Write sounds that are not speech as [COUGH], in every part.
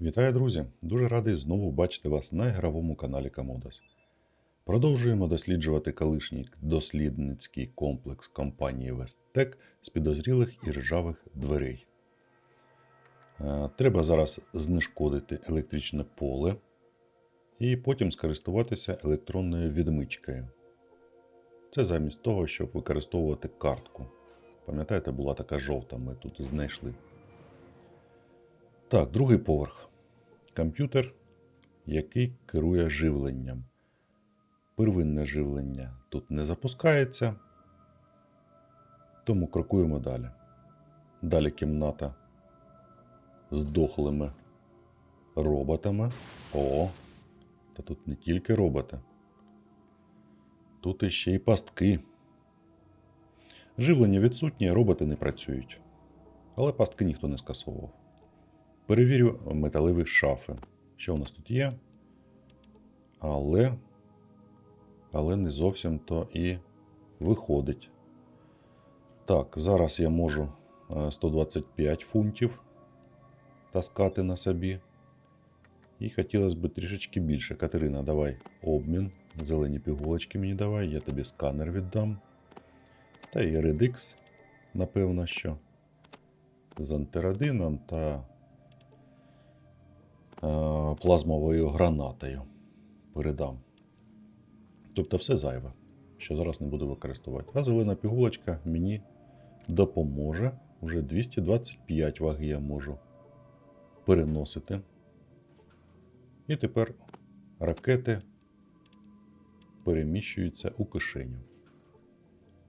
Вітаю, друзі! Дуже радий знову бачити вас на ігровому каналі Камодас. Продовжуємо досліджувати колишній дослідницький комплекс компанії Весттек з підозрілих і ржавих дверей. Е, Треба зараз знешкодити електричне поле і потім скористуватися електронною відмичкою. Це замість того, щоб використовувати картку. Пам'ятаєте, була така жовта, ми тут знайшли. Так, другий поверх. Комп'ютер, який керує живленням. Первинне живлення тут не запускається, тому крокуємо далі. Далі кімната з дохлими роботами. О, та тут не тільки роботи. Тут іще й пастки. Живлення відсутнє, роботи не працюють. Але пастки ніхто не скасовував. Перевірю металеві шафи. Що у нас тут є? Але. Але не зовсім то і виходить. Так, зараз я можу е, 125 фунтів таскати на собі. І хотілося б трішечки більше. Катерина, давай обмін. Зелені пігулочки мені давай, я тобі сканер віддам. Та і Redix, напевно, що. З антирадином та е, плазмовою гранатою передам. Тобто все зайве, що зараз не буду використовувати. А зелена пігулочка мені допоможе. Уже 225 ваги я можу переносити. І тепер ракети переміщуються у кишеню.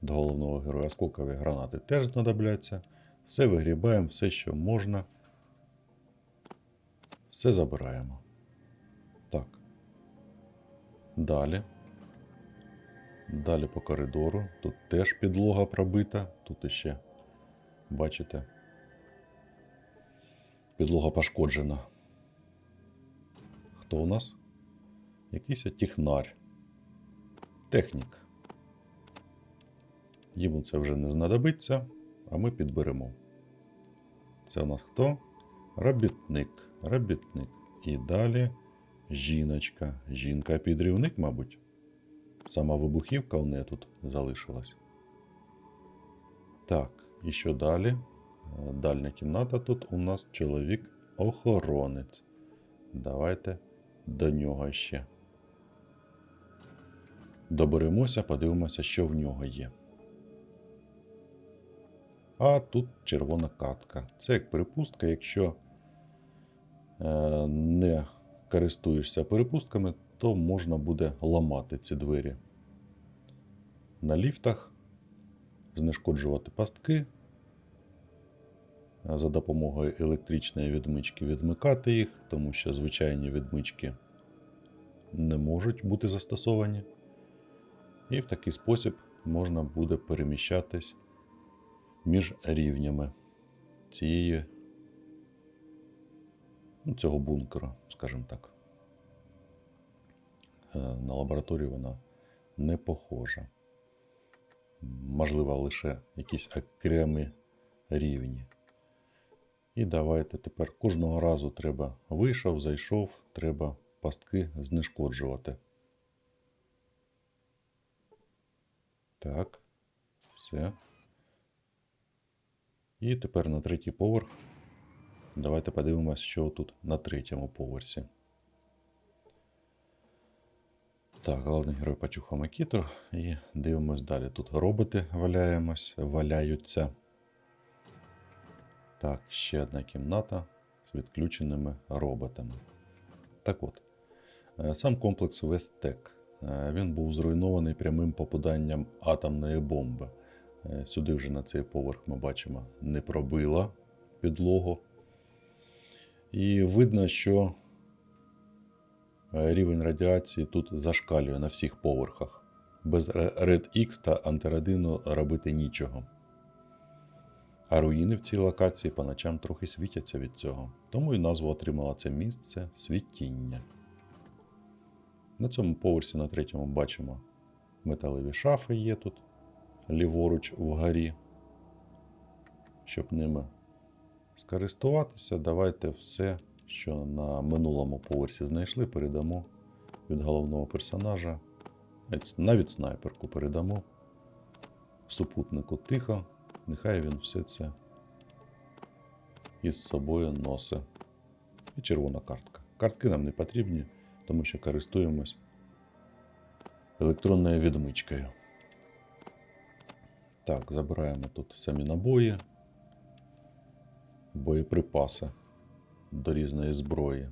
До головного героя осколкові гранати теж знадобляться. Все вигрібаємо, все, що можна. Все забираємо. Так. Далі. Далі по коридору. Тут теж підлога пробита. Тут іще, бачите, підлога пошкоджена. Хто у нас? Якийсь технар. Технік. Йому це вже не знадобиться, а ми підберемо. Це у нас хто? Робітник. Робітник. І далі жіночка. Жінка-підрівник, мабуть. Сама вибухівка у неї тут залишилась. Так, і що далі? Е, Дальня кімната тут у нас чоловік-охоронець. Давайте до нього ще. Доберемося, подивимося, що в нього є. А тут червона катка. Це як перепустка, якщо не користуєшся перепустками, то можна буде ламати ці двері. На ліфтах знешкоджувати пастки. За допомогою електричної відмички відмикати їх, тому що звичайні відмички не можуть бути застосовані. І в такий спосіб можна буде переміщатись між рівнями цієї цього бункера, скажімо так. Е, На лабораторію вона не похожа. Можливо, лише якісь окремі рівні. І давайте тепер кожного разу треба вийшов, зайшов, треба пастки знешкоджувати. Так, все. І тепер на третій поверх. Давайте подивимось, що тут на третьому поверсі. Так, головний герой почухав макітор і дивимось далі. Тут роботи валяємось, валяються. Так, ще одна кімната з відключеними роботами. Так от, е, сам комплекс Вестек. е, Він був зруйнований прямим попаданням атомної бомби. Е, Сюди вже на цей поверх ми бачимо не пробила підлогу. І видно, що е, рівень радіації тут зашкалює на всіх поверхах. Без Red X та антирадину робити нічого. А руїни в цій локації по ночам трохи світяться від цього, тому і назву отримала це місце світіння. На цьому поверсі на третьому бачимо металеві шафи є тут, ліворуч вгорі. Щоб ними скористуватися, давайте все що на минулому поверсі знайшли, передамо від головного персонажа. Навіть- снайперку передамо супутнику тихо, нехай він все це із собою носить. І червона картка. Картки нам не потрібні, тому що користуємось електронною відмичкою. Так, забираємо тут самі набої, боєприпаси до різної зброї.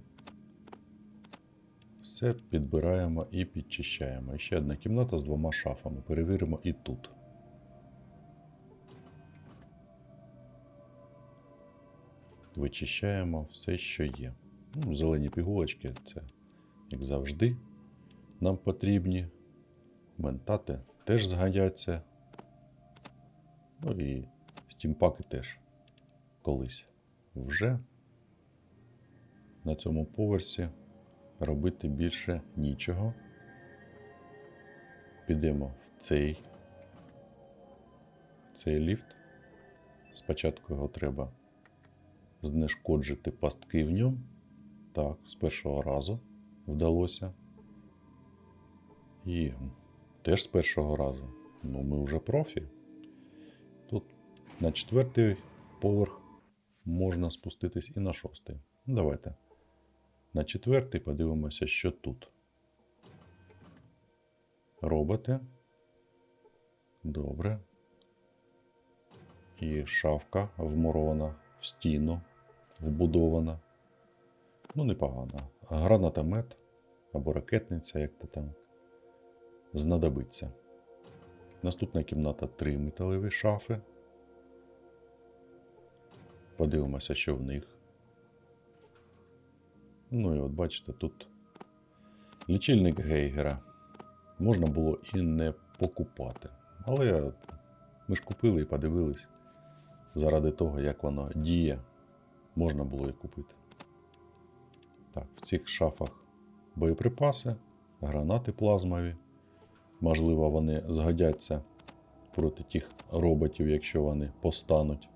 Все підбираємо і підчищаємо. Ще одна кімната з двома шафами. Перевіримо і тут. Вичищаємо все, що є. Ну, зелені пігулочки це, як завжди, нам потрібні. Ментати теж згодяться. Ну і стімпаки теж колись. Вже на цьому поверсі робити більше нічого. Підемо в цей, цей ліфт. Спочатку його треба знешкоджити пастки в ньому. Так, з першого разу вдалося. І теж з першого разу. Ну, ми вже профі. Тут на четвертий поверх можна спуститись і на шостий. Давайте. На четвертий подивимося, що тут. Роботи. Добре. І шафка вмурована в стіну, вбудована. Ну, непогано. Гранатомет або ракетниця, як то там знадобиться. Наступна кімната три металеві шафи. Подивимося, що в них. Ну і от бачите, тут лічильник Гейгера. Можна було і не покупати. Але ми ж купили і подивились. Заради того, як воно діє, можна було і купити. Так, в цих шафах боєприпаси, гранати плазмові. Можливо, вони згодяться проти тих роботів, якщо вони постануть.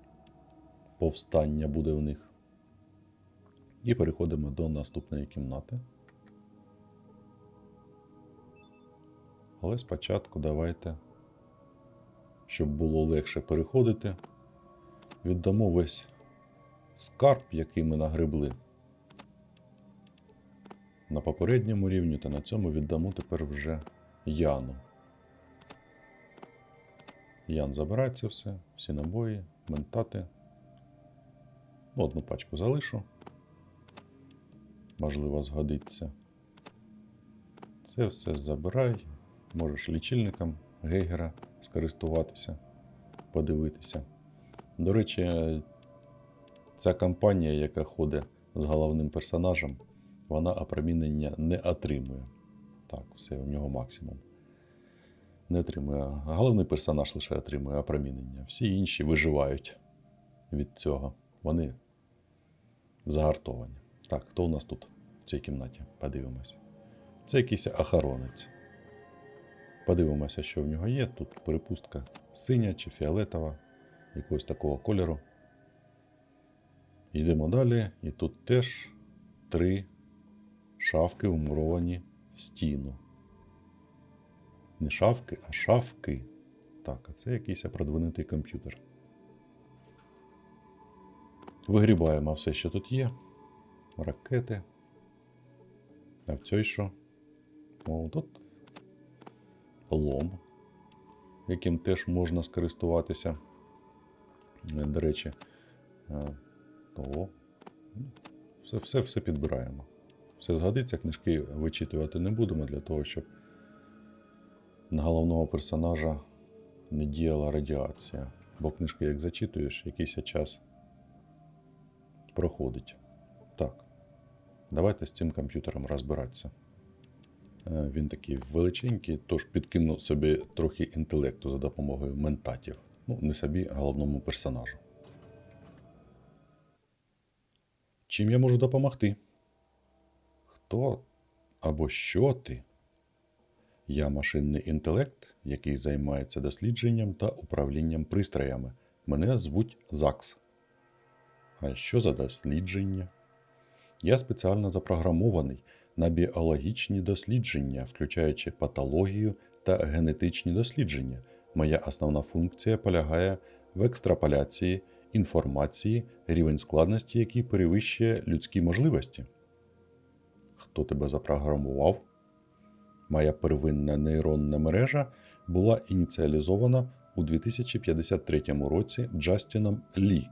Повстання буде в них. І переходимо до наступної кімнати. Але спочатку давайте, щоб було легше переходити, віддамо весь скарб, який ми нагребли на попередньому рівні, та на цьому віддамо тепер вже Яну. Ян забирає це все, всі набої, ментати. Ну, Одну пачку залишу. Можливо, згодиться. Це все забирай. Можеш лічильником Гейгера скористуватися, подивитися. До речі, ця компанія, яка ходить з головним персонажем, вона опромінення не отримує. Так, все у нього максимум. Не отримує. Головний персонаж лише отримує опромінення. Всі інші виживають від цього. Вони загартовані. Так, хто у нас тут в цій кімнаті? Подивимось. Це якийсь охоронець. Подивимося, що в нього є. Тут перепустка синя чи фіолетова, якогось такого кольору. Йдемо далі, і тут теж три шафки вмуровані в стіну. Не шафки, а шафки. Так, а це якийсь продвинутий комп'ютер. Вигрібаємо все, що тут є. Ракети. А в цій що? О, тут лом, яким теж можна скористуватися. До речі, е, то все, все, все підбираємо. Все згодиться, книжки вичитувати не будемо для того, щоб на головного персонажа не діяла радіація. Бо книжки, як зачитуєш, якийсь час проходить. Так, давайте з цим комп'ютером розбиратися. Е, Він такий величенький, тож підкинув собі трохи інтелекту за допомогою ментатів. Ну, не собі, головному персонажу. Чим я можу допомогти? Хто або що ти? Я машинний інтелект, який займається дослідженням та управлінням пристроями. Мене звуть ЗАКС. А що за дослідження? Я спеціально запрограмований на біологічні дослідження, включаючи патологію та генетичні дослідження. Моя основна функція полягає в екстраполяції інформації, рівень складності, який перевищує людські можливості. Хто тебе запрограмував? Моя первинна нейронна мережа була ініціалізована у 2053 році Джастіном Лі.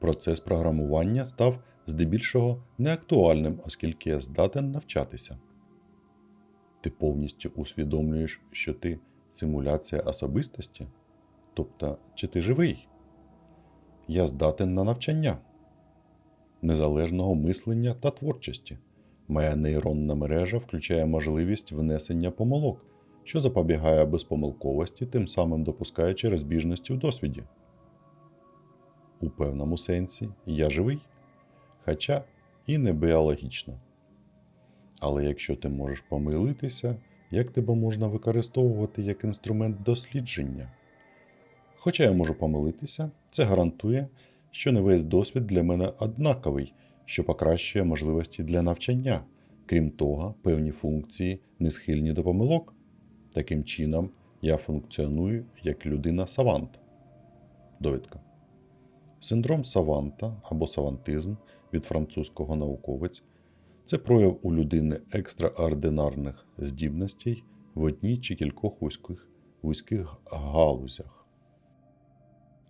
Процес програмування став здебільшого неактуальним, оскільки я здатен навчатися. Ти повністю усвідомлюєш, що ти симуляція особистості? Тобто, чи ти живий? Я здатен на навчання, незалежного мислення та творчості. Моя нейронна мережа включає можливість внесення помилок, що запобігає безпомилковості, тим самим допускаючи розбіжності в досвіді. У певному сенсі я живий, хоча і не біологічно. Але якщо ти можеш помилитися, як тебе можна використовувати як інструмент дослідження? Хоча я можу помилитися, це гарантує, що не весь досвід для мене однаковий, що покращує можливості для навчання. Крім того, певні функції не схильні до помилок. Таким чином, я функціоную як людина-савант. Довідка. Синдром саванта або савантизм від французького науковець це прояв у людини екстраординарних здібностей в одній чи кількох вузьких, вузьких галузях.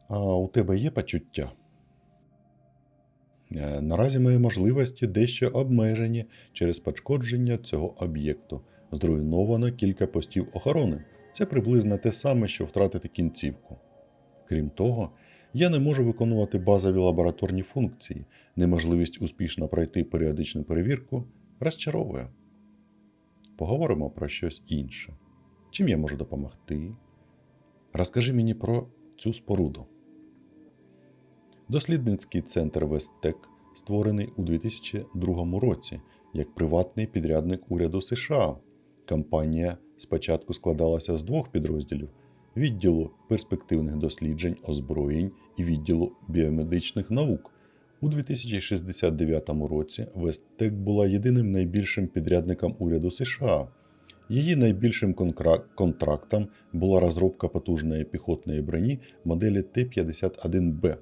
А у тебе є почуття? Е, Наразі мої можливості дещо обмежені через пошкодження цього об'єкту. Зруйновано кілька постів охорони. Це приблизно те саме, що втратити кінцівку. Крім того, я не можу виконувати базові лабораторні функції. Неможливість успішно пройти періодичну перевірку розчаровує. Поговоримо про щось інше. Чим я можу допомогти? Розкажи мені про цю споруду. Дослідницький центр Вестек створений у 2002 році як приватний підрядник уряду США. Компанія спочатку складалася з двох підрозділів: відділу перспективних досліджень озброєнь і відділу біомедичних наук. У 2069 році Весттек була єдиним найбільшим підрядником уряду США. Її найбільшим контрактом була розробка потужної піхотної броні моделі Т-51Б.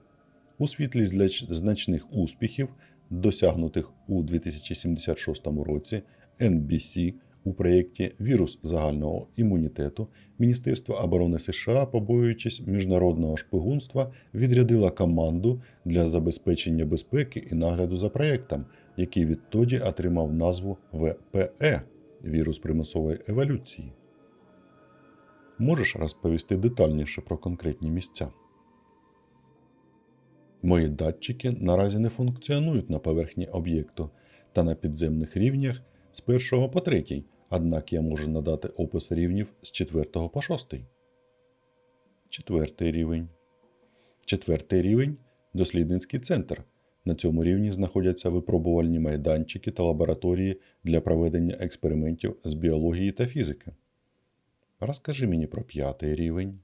У світлі значних успіхів, досягнутих у 2076 році, NBC у проєкті Вірус загального імунітету Міністерство оборони США, побоюючись міжнародного шпигунства, відрядила команду для забезпечення безпеки і нагляду за проєктом, який відтоді отримав назву ВПЕ вірус примусової еволюції. Можеш розповісти детальніше про конкретні місця? Мої датчики наразі не функціонують на поверхні об'єкту та на підземних рівнях з 1 по 3, однак я можу надати опис рівнів з 4 по 6. Четвертий рівень. Четвертий рівень дослідницький центр. На цьому рівні знаходяться випробувальні майданчики та лабораторії для проведення експериментів з біології та фізики. Розкажи мені про п'ятий рівень.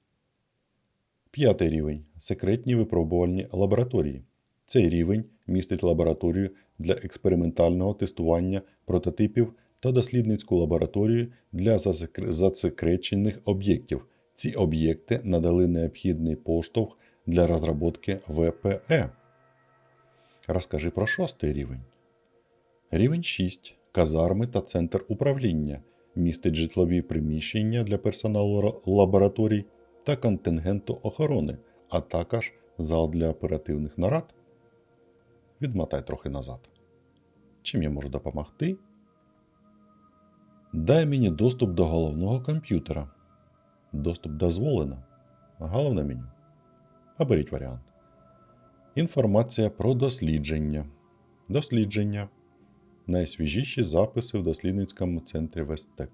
П'ятий рівень секретні випробувальні лабораторії. Цей рівень містить лабораторію для експериментального тестування прототипів та дослідницьку лабораторію для засекречених об'єктів. Ці об'єкти надали необхідний поштовх для розробки ВПЕ. Розкажи про шостий рівень. Рівень 6. Казарми та центр управління. Містить житлові приміщення для персоналу лабораторій та контингенту охорони, а також зал для оперативних нарад. Відмотай трохи назад. Чим я можу допомогти? Дай мені доступ до головного комп'ютера. Доступ дозволено. Головне меню. Оберіть варіант. Інформація про дослідження. Дослідження. Найсвіжіші записи в дослідницькому центрі Вестек.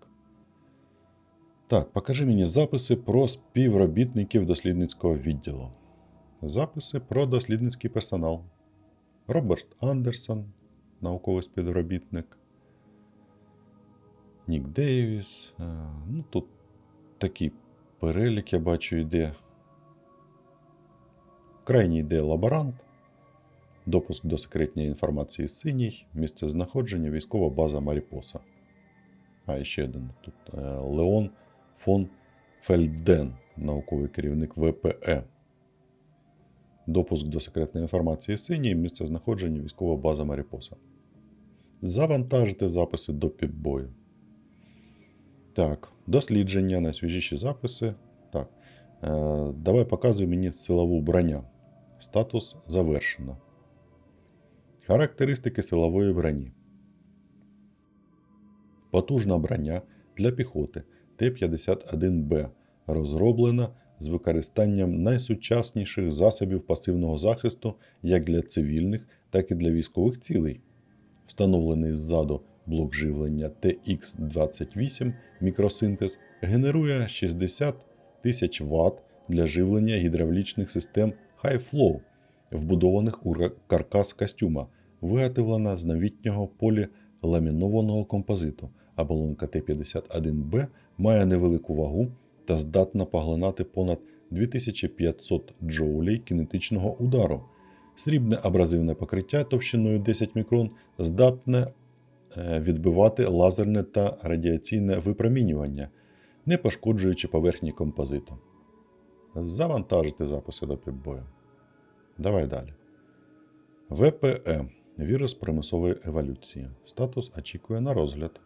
Так, покажи мені записи про співробітників дослідницького відділу. Записи про дослідницький персонал. Роберт Андерсон, науковий співробітник. Нік Дейвіс. Е, Ну, тут такий перелік, я бачу, йде. Крайній йде лаборант. Допуск до секретної інформації синій, місце знаходження, військова база Маріпоса. А, ще один тут. е, Леон фон Фельден, науковий керівник ВПЕ. Допуск до секретної інформації синій, місце знаходження, військова база Маріпоса. Завантажити записи до підбою. Так, дослідження, найсвіжіші записи. Так. Е, давай показуй мені силову броня. Статус завершено. Характеристики силової броні. Потужна броня для піхоти Т-51Б розроблена з використанням найсучасніших засобів пасивного захисту як для цивільних, так і для військових цілей. Встановлений ззаду блок живлення TX28 мікросинтез генерує 60 тисяч Вт для живлення гідравлічних систем High Flow, вбудованих у каркас костюма, виготовлена з новітнього поліламінованого композиту. Оболонка Т-51Б має невелику вагу та здатна поглинати понад 2500 джоулей кінетичного удару. Срібне абразивне покриття товщиною 10 мікрон здатне е, відбивати лазерне та радіаційне випромінювання, не пошкоджуючи поверхні композиту. Завантажити записи до підбою. Давай далі. ВПЕ. Вірус примусової еволюції. Статус очікує на розгляд.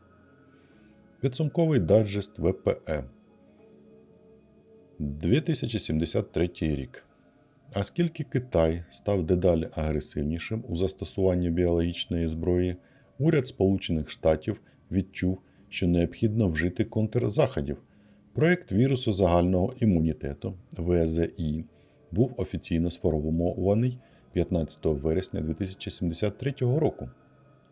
Підсумковий даджест ВПЕ. 2073 рік. Оскільки Китай став дедалі агресивнішим у застосуванні біологічної зброї, уряд Сполучених Штатів відчув, що необхідно вжити контрзаходів. Проект вірусу загального імунітету ВЗІ був офіційно сформований 15 вересня 2073 року.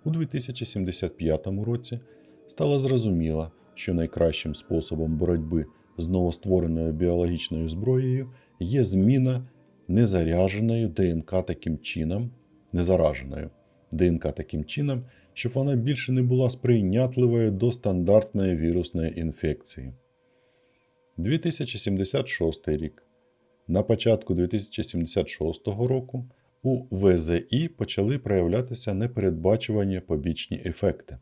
У 2075 році стало зрозуміло, що найкращим способом боротьби з новоствореною біологічною зброєю є зміна незаряженою ДНК таким чином, незараженою ДНК таким чином, щоб вона більше не була сприйнятливою до стандартної вірусної інфекції. 2076 рік. На початку 2076 року у ВЗІ почали проявлятися непередбачувані побічні ефекти.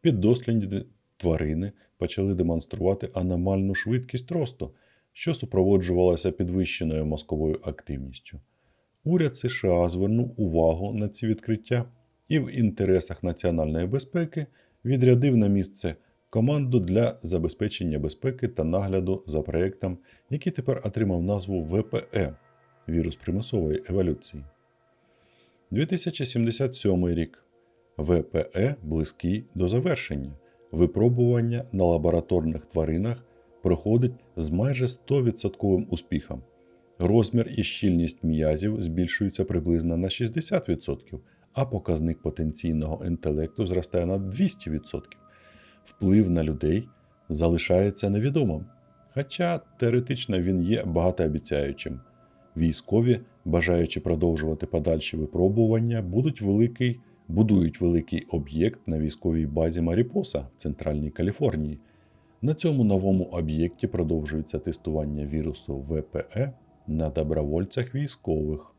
Піддослідні тварини почали демонструвати аномальну швидкість росту, що супроводжувалася підвищеною мозковою активністю. Уряд США звернув увагу на ці відкриття і в інтересах національної безпеки відрядив на місце команду для забезпечення безпеки та нагляду за проєктом, який тепер отримав назву ВПЕ вірус примусової еволюції. 2077 рік. ВПЕ близький до завершення. Випробування на лабораторних тваринах проходить з майже 100% успіхом. Розмір і щільність м'язів збільшується приблизно на 60%, а показник потенційного інтелекту зростає на 200%. Вплив на людей залишається невідомим, хоча теоретично він є багатообіцяючим. Військові, бажаючи продовжувати подальші випробування, будуть великий, будують великий об'єкт на військовій базі Маріпоса в Центральній Каліфорнії. На цьому новому об'єкті продовжується тестування вірусу ВПЕ на добровольцях військових.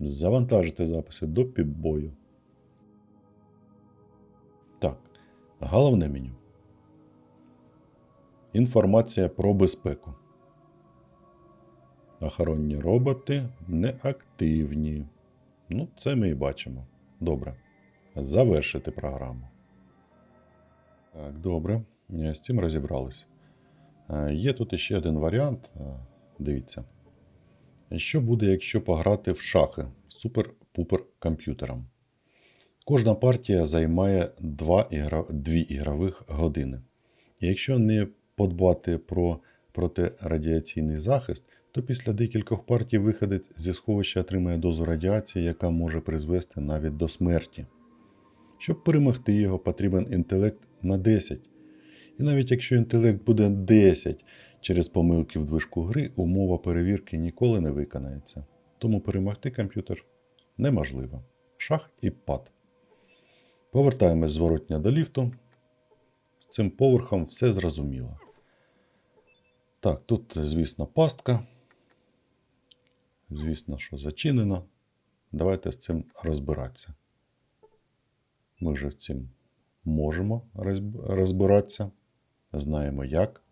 Завантажити записи до підбою. Так, головне меню. Інформація про безпеку. Охоронні роботи неактивні. Ну, це ми і бачимо. Добре. Завершити програму. Так, добре. Е, З цим розібрались. Е, Є тут ще один варіант. Е, Дивіться. Що буде, якщо пограти в шахи супер-пупер комп'ютером? Кожна партія займає 2 ігра... 2 ігрових години. І якщо не подбати про протирадіаційний захист, то після декількох партій виходець зі сховища отримає дозу радіації, яка може призвести навіть до смерті. Щоб перемогти його, потрібен інтелект на 10. І навіть якщо інтелект буде 10 через помилки в движку гри, умова перевірки ніколи не виконається. Тому перемогти комп'ютер неможливо. Шах і пад. Повертаємось зворотня до ліфту. З цим поверхом все зрозуміло. Так, тут, звісно, пастка. Звісно, що зачинено. Давайте з цим розбиратися. Ми вже в цим можемо розбиратися, знаємо як.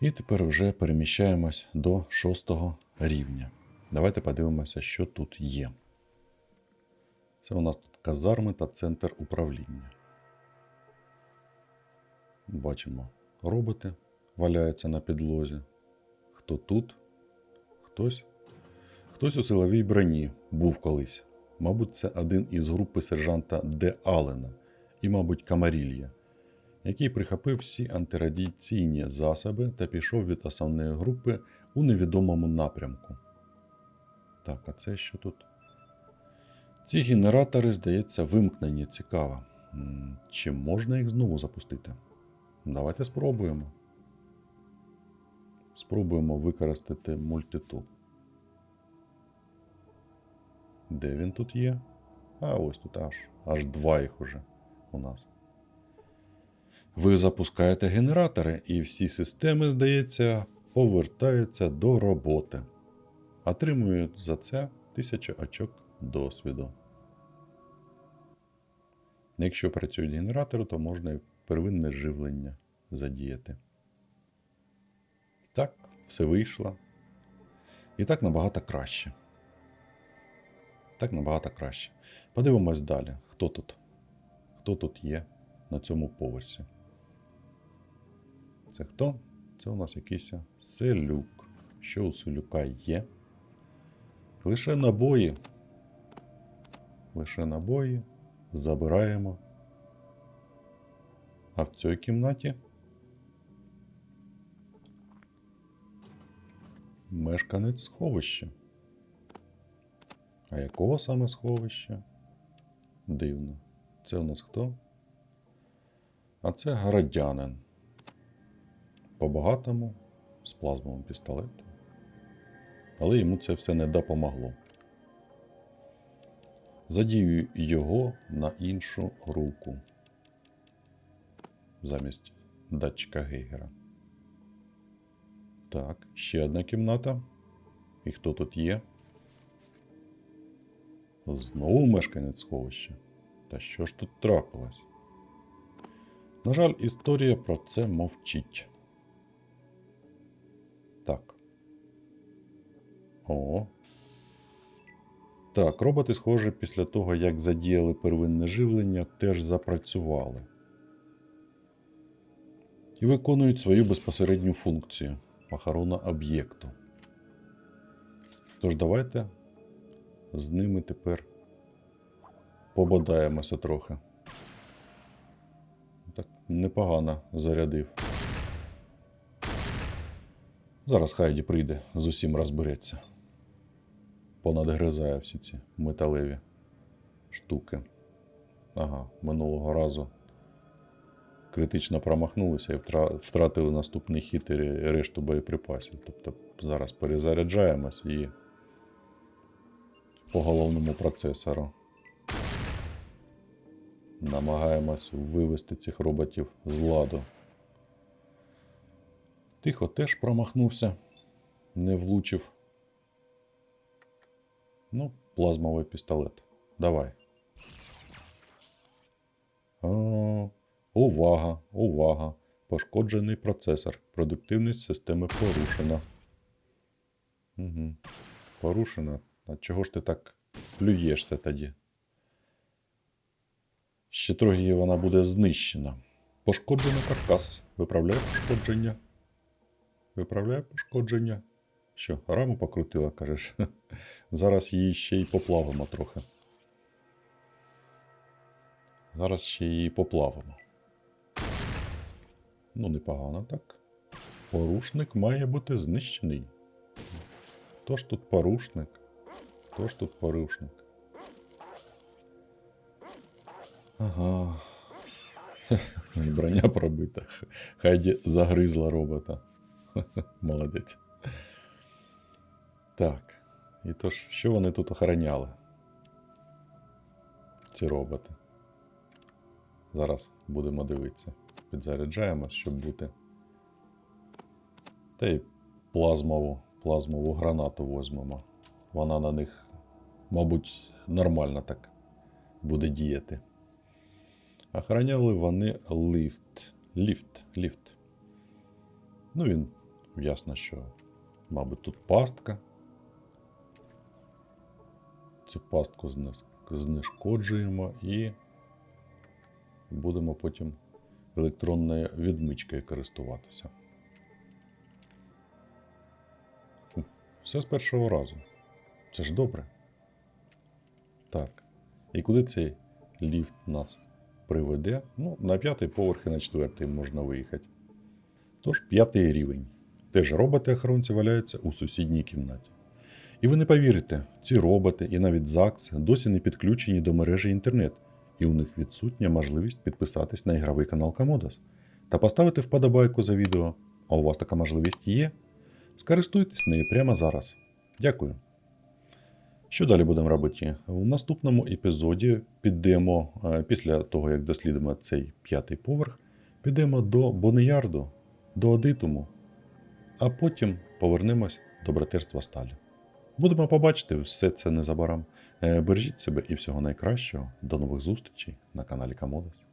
І тепер вже переміщаємось до шостого рівня. Давайте подивимося, що тут є. Це у нас тут казарми та центр управління. Бачимо, роботи валяються на підлозі. Хто тут? Хтось? Хтось у силовій броні був колись. Мабуть, це один із групи сержанта Де Аллена і, мабуть, Камарілья, який прихопив всі антирадіаційні засоби та пішов від основної групи у невідомому напрямку. Так, а це що тут? Ці генератори, здається, вимкнені. Цікаво. Чи можна їх знову запустити? Давайте спробуємо. Спробуємо використати мультитул. Де він тут є? А ось тут аж, аж два їх уже у нас. Ви запускаєте генератори, і всі системи, здається, повертаються до роботи. Отримують за це 1000 очок досвіду. Якщо працюють генератори, то можна і первинне живлення задіяти. Все вийшло. І так набагато краще. Так набагато краще. Подивимось далі. Хто тут? Хто тут є на цьому поверсі? Це хто? Це у нас якийсь селюк. Що у селюка є? Лише набої. Лише набої. Забираємо. А в цій кімнаті мешканець сховища. А якого саме сховища? Дивно. Це у нас хто? А це городянин. По-багатому, з плазмовим пістолетом. Але йому це все не допомогло. Задію його на іншу руку. Замість датчика Гейгера. Так, ще одна кімната. І хто тут є? Знову мешканець сховища. Та що ж тут трапилось? На жаль, історія про це мовчить. Так. О. Так, роботи, схоже, після того, як задіяли первинне живлення, теж запрацювали. І виконують свою безпосередню функцію охорона об'єкту. Тож давайте з ними тепер пободаємося трохи. Так непогано зарядив. Зараз Хайді прийде, з усім розбереться. Понадгризає всі ці металеві штуки. Ага, минулого разу критично промахнулися і втратили наступний хід і решту боєприпасів. Тобто зараз перезаряджаємось і по головному процесору. Намагаємось вивести цих роботів з ладу. Тихо теж промахнувся, не влучив. Ну, плазмовий пістолет. Давай. Увага, увага. Пошкоджений процесор. Продуктивність системи порушена. Угу. Порушена. А чого ж ти так плюєшся тоді? Ще трохи вона буде знищена. Пошкоджений каркас. Виправляє пошкодження. Виправляє пошкодження. Що, раму покрутила, кажеш? [LAUGHS] Зараз її ще й поплавимо трохи. Зараз ще її поплавимо. Ну, непогано так. Порушник має бути знищений. Хто ж тут порушник? Хто ж тут порушник? Ага. [LAUGHS] І броня пробита. Хайді загризла робота. [LAUGHS] Молодець. Так. І то ж, що вони тут охороняли? Ці роботи. Зараз будемо дивитися. Підзаряджаємось, щоб бути. Та й плазмову, плазмову гранату возьмемо. Вона на них мабуть, нормально так буде діяти. Охороняли вони ліфт. Ліфт, ліфт. Ну, він ясно, що, мабуть, тут пастка. Цю пастку знешкоджуємо і будемо потім електронною відмичкою користуватися. Хм, Все з першого разу. Це ж добре. Так. І куди цей ліфт нас приведе? Ну, на п'ятий поверх і на четвертий можна виїхати. Тож, п'ятий рівень. Теж роботи-охоронці валяються у сусідній кімнаті. І ви не повірите, ці роботи і навіть ЗАГС досі не підключені до мережі інтернет, і у них відсутня можливість підписатись на ігровий канал Камодос та поставити вподобайку за відео. А у вас така можливість є? Скористуйтесь нею прямо зараз. Дякую. Що далі будемо робити? У наступному епізоді підемо, е, після того як дослідимо цей п'ятий поверх, підемо до Бонеярду, до Одитуму, а потім повернемось до братерства Сталі. Будемо побачити все це незабаром. Е, Бережіть себе і всього найкращого. До нових зустрічей на каналі Камодес.